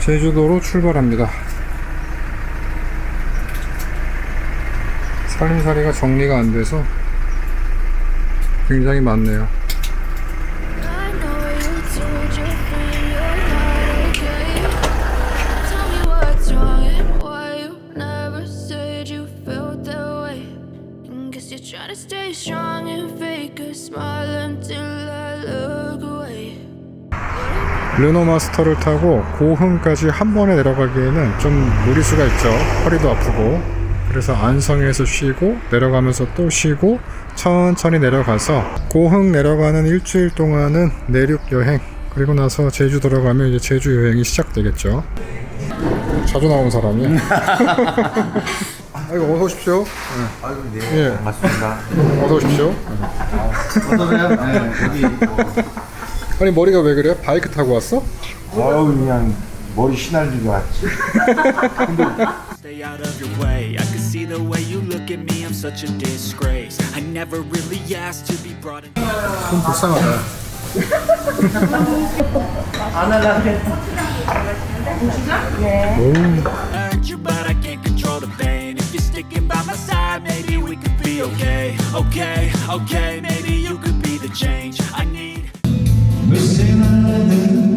제주도로 출발합니다. 살림살이가 정리가 안 돼서 굉장히 많네요. 르노 마스터를 타고 고흥까지 한 번에 내려가기에는 좀 무리수가 있죠. 허리도 아프고. 그래서 안성에서 쉬고 내려가면서 또 쉬고 천천히 내려가서 고흥 내려가는 일주일 동안은 내륙 여행 그리고 나서 제주 들어가면 이제 제주 여행이 시작되겠죠. 자주 나온 사람이야. 아이고 어서 오십시오. 아이고 네 예. 반갑습니다. 어서 오십시오. 어떠세요? 네 여기 뭐, 아니 머리가 왜 그래? 바이크 타고 왔어? 어우 그냥 머리 시날리고 왔지. Stay out of your way. I can see the way you look at me. I'm such a disgrace. I never really asked to be brought in. 좀 불쌍하다. hurt you, but I can't control the pain. If you're sticking by my side, maybe we could be okay. Okay, okay, maybe you could be the change I need. Okay,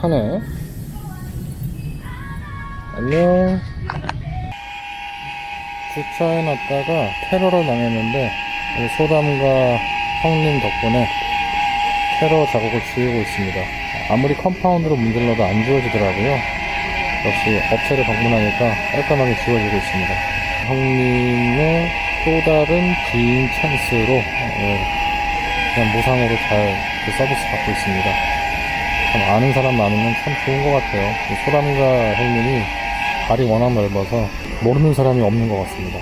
하네. 안녕. 주차해놨다가 테러를 당했는데 소담과 형님 덕분에 테러 자국을 지우고 있습니다. 아무리 컴파운드로 문질러도 안 지워지더라고요. 역시 업체를 방문하니까 깔끔하게 지워지고 있습니다. 형님의 또 다른 지인 찬스로 예, 그냥 무상으로 잘그 서비스 받고 있습니다. 참 아는 사람 많으면 참 좋은 것 같아요. 이 소담가 형님이 발이 워낙 넓어서 모르는 사람이 없는 것 같습니다.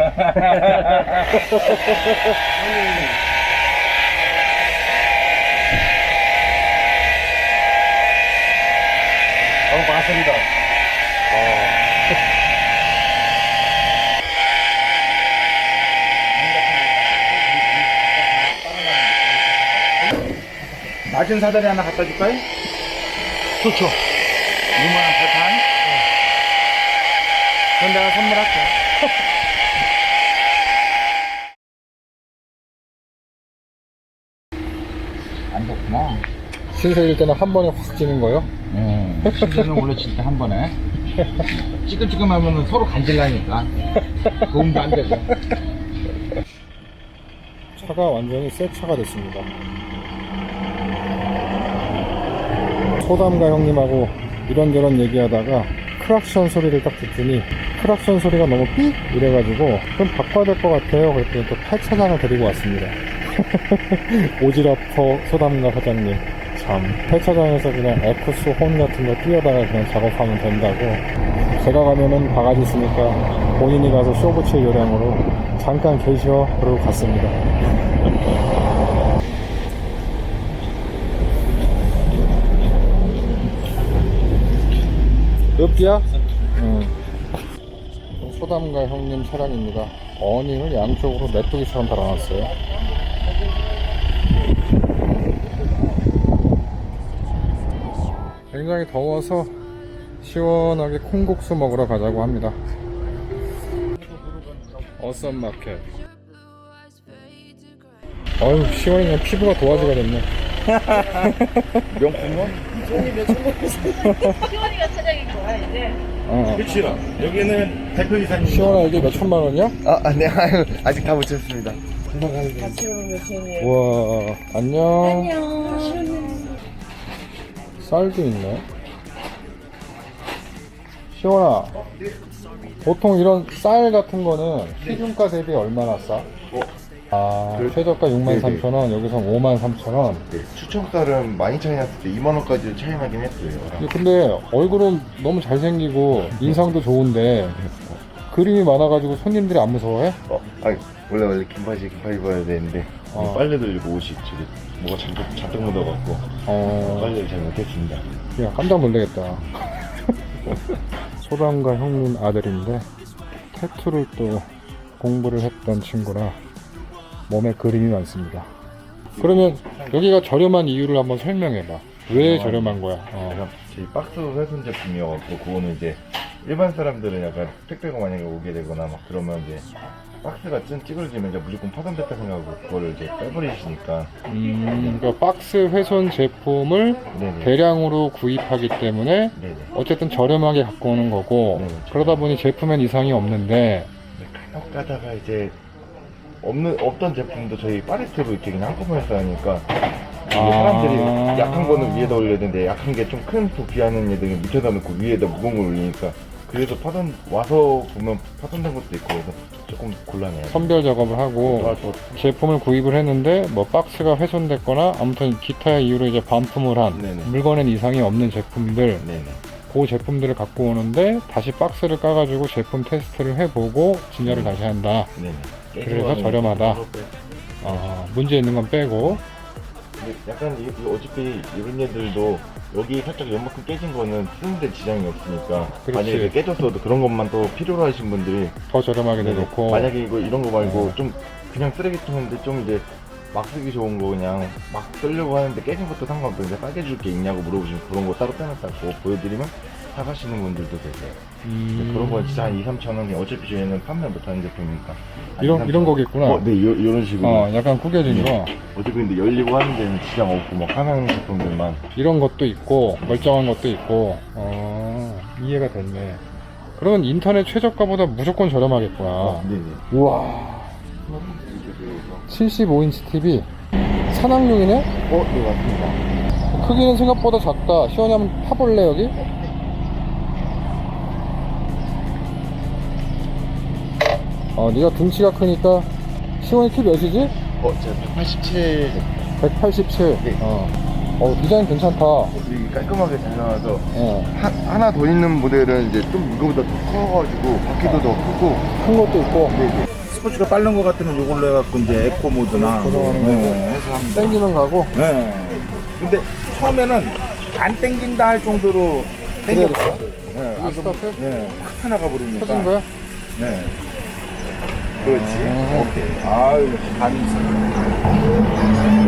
아우 반갑습니다. 낮은 사다리 하나 갖다 줄까요? 좋죠. 6만원 발판. 그럼 내가 선물할게. 안 좋구나. 신세일 때는 한 번에 확 찌는 거요? 예. 시즌은 원래 칠때한 번에. 찌끔찌끔하면 서로 간질나니까. 도움도 안 되고. 차가 완전히 새 차가 됐습니다. 소담가 형님하고 이런저런 얘기하다가 크락션 소리를 딱 듣더니 크락션 소리가 너무 삑 이래가지고 좀 바꿔야 될 것 같아요. 그랬더니 또 폐차장을 데리고 왔습니다. 오지라퍼 소담가 사장님. 참 폐차장에서 그냥 에쿠스 혼 같은 거 띄어다가 그냥 작업하면 된다고 제가 가면은 바가지 있으니까 본인이 가서 쇼 붙일 요량으로 잠깐 계셔 그러고 갔습니다. 읍기야? 응. 소담가 형님 차량입니다. 어닝을 양쪽으로 메뚜기처럼 달아놨어요. 굉장히 더워서 시원하게 콩국수 먹으러 가자고 합니다. 어썸 마켓. 어휴, 시원히 그냥 피부가 도화지가 됐네. 명품은? 시원이가 차장인 거야 이제. 어. 그치요. 여기는 대표 이사님. 시원아, 이게 몇 천만 원이야? 아, 아, 네, 아유, 아직 다 못 쳤습니다. 같이 오면 몇 천이에요? 우와, 안녕. 안녕. 쌀도 있네. 시원아, 보통 이런 쌀 같은 거는 시중가 대비 얼마나 싸? 아, 그- 최저가 63,000원, 여기서 53,000원. 네, 추첨달은 많이 차이 났을 때 2만 원까지 차이 나긴 했어요. 근데 얼굴은 너무 잘생기고 인상도 좋은데 그림이 많아가지고 손님들이 안 무서워해? 어, 아니 원래 원래 긴 바지 긴 바지 입어야 되는데 어. 빨래 돌리고 옷이 저기 뭐가 잔뜩 잔뜩 묻어갖고 어, 빨래를 잘 못했습니다. 야, 깜짝 놀라겠다. 소담과 형님 아들인데 태투를 또 공부를 했던 친구라 몸에 그림이 많습니다. 그러면 여기가 저렴한 이유를 한번 설명해봐. 왜 어. 저렴한 거야? 어. 약간 저희 박스 훼손 제품이어갖고 그거는 이제 일반 사람들은 약간 택배가 만약에 오게 되거나 막 그러면 이제 박스가 찐 찌그러지면 이제 무조건 파손됐다 생각하고 그거를 이제 빼버리시니까 음, 그러니까 박스 훼손 제품을 네네 대량으로 구입하기 때문에 네네 어쨌든 저렴하게 갖고 오는 거고 네, 그러다 보니 제품엔 이상이 없는데 간혹 가다가 이제 없는 없던 제품도 저희 파레트로 이렇게 그냥 한꺼번에 쌓으니까 이게 아. 사람들이 약한 거는 위에다 올려야 되는데 약한 게 좀 큰 부피하는 애들이 밑에다 놓고 위에다 무거운 걸 올리니까 그래서 파손 와서 보면 파손된 것도 있고 그래서 조금 곤란해요. 선별 작업을 하고 아, 저, 제품을 구입을 했는데 뭐 박스가 훼손됐거나 아무튼 기타 이유로 이제 반품을 한 네네. 물건엔 이상이 없는 제품들 네네. 그 제품들을 갖고 오는데 다시 박스를 까가지고 제품 테스트를 해보고 진열을 다시 한다. 네네. 그래서 저렴하다. 어, 문제 있는 건 빼고 근데 약간 이, 이 어차피 이런 애들도 여기 살짝 연만큼 깨진 거는 쓰는데 지장이 없으니까 그렇지. 만약에 깨졌어도 그런 것만 또 필요로 하신 분들이 더 저렴하게 네네. 내놓고 만약에 이거 이런 거 말고 어. 좀 그냥 쓰레기통인데 좀 이제 막 쓰기 좋은 거 그냥 막 쓰려고 하는데 깨진 것도 상관없어 이제 싸게 줄게 있냐고 물어보시면 그런 거 따로 빼놨다고 보여드리면 사가시는 분들도 계세요 음, 그런 거 진짜 한 2, 3천 원이 어차피 저희는 판매 못하는 제품이니까 한 이런 2, 이런 3천 원. 거겠구나. 어, 네 요, 요런 식으로 어, 약간 구겨진 거 어차피 근데 열리고 하는 데는 지장 없고 막 하는 제품들만 이런 것도 있고 멀쩡한 것도 있고 어, 이해가 됐네. 그러면 인터넷 최저가보다 무조건 저렴하겠구나. 어, 네네 우와 75인치 TV 산악용이네? 어, 네 맞습니다 크기는 생각보다 작다. 시원히 한번 타볼래 여기? 어, 네가 등치가 크니까 시원이 키 몇이지? 어, 제가 187 187. 네. 어. 어, 디자인 괜찮다. 되게 깔끔하게 잘 나와서 어, 하, 하나 더 있는 모델은 이제 좀 이거보다 더 커가지고 바퀴도 더 크고 큰 것도 있고. 네 네 스포츠가 빠른 것 같으면 이걸로 해갖고 이제 에코 모드나 들어가는 네, 해서 돼. 땡기면 가고. 네. 근데 처음에는 안 땡긴다 할 정도로 땡겼어. 네. 아, 좀, 스타트? 네. 확 하나가 버리니까. 터진 거야? 네. 그렇지. 오케이. 아유, 반이 있어.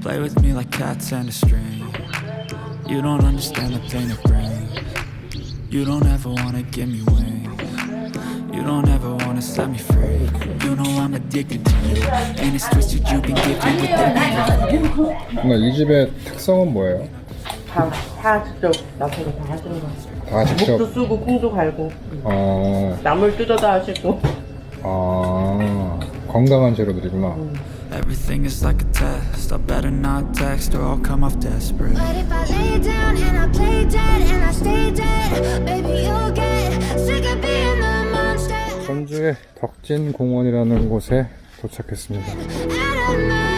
Play with me like cats and a string. You don't understand the pain it brings. You don't ever wanna give me wings. You don't ever wanna set me free. You know I'm addicted to you. And it's twisted, you've been gifted with everything. 뭔가 이 집의 특성은 뭐예요? 다, 다 직접 나서서 다 하시는 거. 다 직접. 목도 쓰고 콩도 갈고 어, 나물 뜯어다 하시고 아, 건강한 재료들이구나. Everything is like a test. I better not text or I'll come off desperate. But if I lay down and I play dead and I stay dead, baby, you'll get sick of being the monster 전주의 덕진공원이라는 곳에 도착했습니다.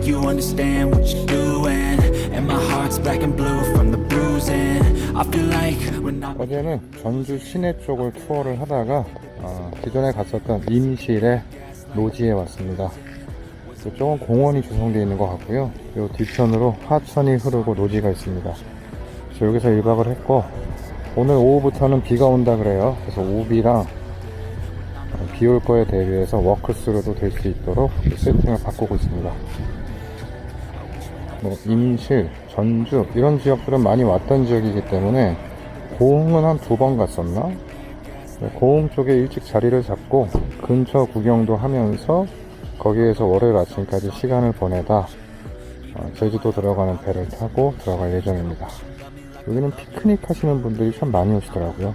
Think you understand what you're doing. And my heart's black and blue from the bruising. I feel like we're not. 어제는 전주 시내 쪽을 투어를 하다가 어, 기존에 갔었던 임실의 노지에 왔습니다. 이쪽은 공원이 조성되어 있는 것 같고요. 이 뒤편으로 하천이 흐르고 노지가 있습니다. 여기서 1박을 했고 오늘 오후부터는 비가 온다 그래요. 그래서 우비랑 비 올 거에 대비해서 워크스루도 될 수 있도록 세팅을 바꾸고 있습니다. 뭐 임실, 전주 이런 지역들은 많이 왔던 지역이기 때문에 고흥은 한 두 번 갔었나? 네, 고흥 쪽에 일찍 자리를 잡고 근처 구경도 하면서 거기에서 월요일 아침까지 시간을 보내다 어, 제주도 들어가는 배를 타고 들어갈 예정입니다. 여기는 피크닉 하시는 분들이 참 많이 오시더라고요.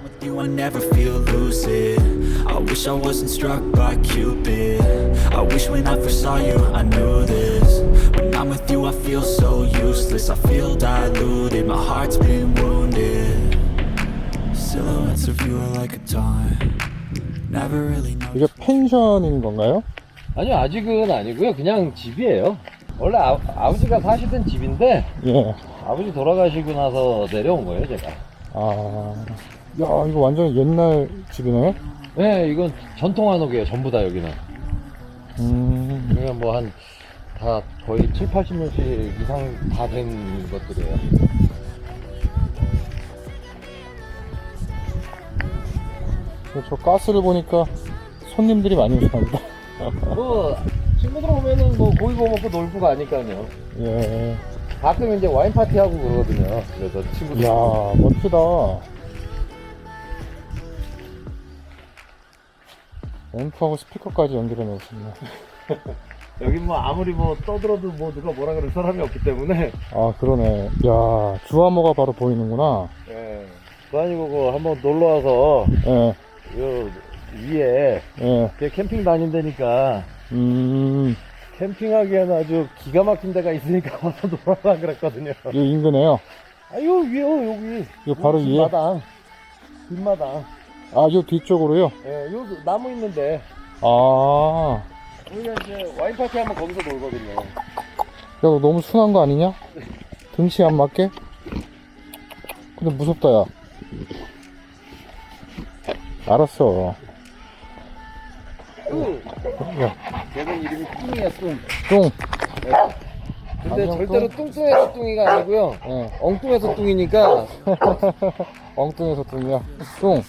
Feel so useless. I feel diluted. My heart's been wounded. Silhouettes of you are like a taunt. Never really know. 이게 펜션인 건가요? 아니요 아직은 아니고요 그냥 집이에요 원래 아, 아버지가 사시던 집인데 예. 아버지 돌아가시고 나서 내려온 거예요 제가 아, 야, 이거 완전 옛날 집이네. 네 이건 전통 한옥이에요 전부 다 여기는 음, 그러니까 뭐한 다 거의 7, 80년씩 이상 다 된 것들이에요 저 가스를 보니까 손님들이 많이 오시답니다. 뭐 친구들 오면은 뭐 고기 구워 먹고 놀고 가니까요 예. 가끔 이제 와인 파티 하고 그러거든요 그래서 친구들 이야, 멋지다. 앰프하고 스피커까지 연결해 놓으셨네. 여기 뭐 아무리 뭐 떠들어도 뭐 누가 뭐라 그럴 사람이 없기 때문에 아, 그러네. 야, 주화모가 바로 보이는구나. 예. 그 아니고 그 한번 놀러 와서 예, 요 위에 예. 제 캠핑 다닌다니까 음, 캠핑하기에는 아주 기가 막힌 데가 있으니까 와서 놀아라 그랬거든요. 이 인근에요. 아유 위요 여기. 이거 바로 여기 위에? 뒷마당. 뒷마당. 아, 요 뒤쪽으로요? 예, 요 나무 있는데 아, 우리가 이제 와인 파티 하면 거기서 놀거든요. 야, 너 너무 순한 거 아니냐? 등치 안 맞게? 근데 무섭다, 야. 알았어. 뚱. 야, 걔는 이름이 뚱이야 뚱. 똥. 근데 안녕, 절대로 뚱뚱해서 뚱이가 아니고요. 예. 엉뚱해서 뚱이니까 엉뚱해서 뚱이야. 뚱.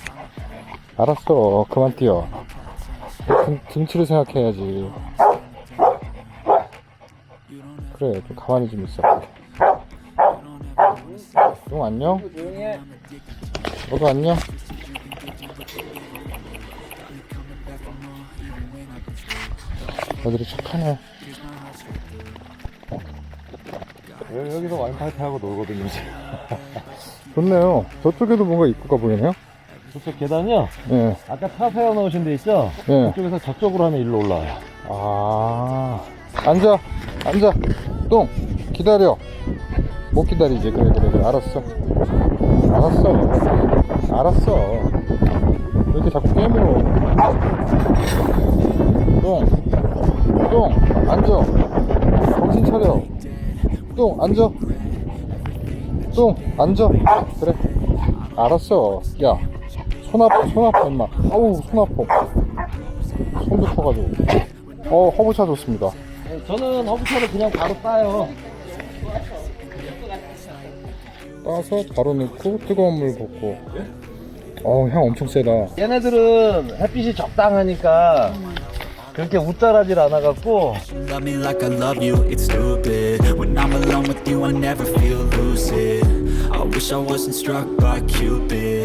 알았어. 그만 뛰어. 등, 등치를 생각해야지. 그래, 좀 가만히 좀 있어. 뚱 안녕? 너도 안녕? 애들이 착하네. 여- 여기서 와인 파티 하고 놀거든요. 좋네요. 저쪽에도 뭔가 입구가 보이네요? 저쪽 계단이요. 예, 아까 차 세워 놓으신 데 있죠? 예. 그쪽에서 저쪽으로 하면 일로 올라와요. 아, 앉아, 앉아. 똥, 기다려. 못 기다리지. 그래, 그래, 그래. 알았어. 알았어. 알았어. 왜 이렇게 자꾸 깨물어. 똥, 똥, 앉아. 정신 차려. 똥, 앉아. 똥, 앉아. 그래. 알았어. 야, 손 아파, 손 아파, 임마. 아우, 손 아파. 손도 터가지고. 어, 허브차 좋습니다. 저는 허브차를 그냥 바로 따요. 따서 바로 넣고 뜨거운 물 붓고. 어, 향 엄청 세다. 얘네들은 햇빛이 적당하니까 그렇게 웃자라질 않아갖고 Love me like I love you, it's stupid. When I'm alone with you, I never feel lucid. I wish I wasn't struck by Cupid.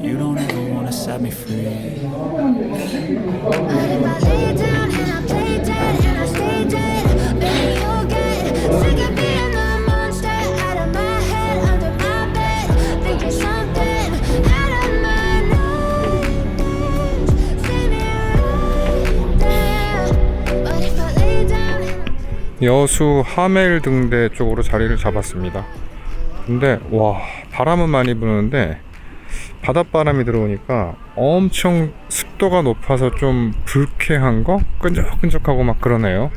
You don't ever wanna set me free. But if I lay down and I play dead and I stay dead, baby, you'll get sick of being the monster out of my head, under my bed, thinking something out of my nightmares. See me right there. But if I lay down and 여수 하멜 등대 쪽으로 자리를 잡았습니다. 근데 와 바람은 많이 부는데 바닷바람이 들어오니까 엄청 습도가 높아서 좀 불쾌한 거? 끈적끈적하고 막 그러네요.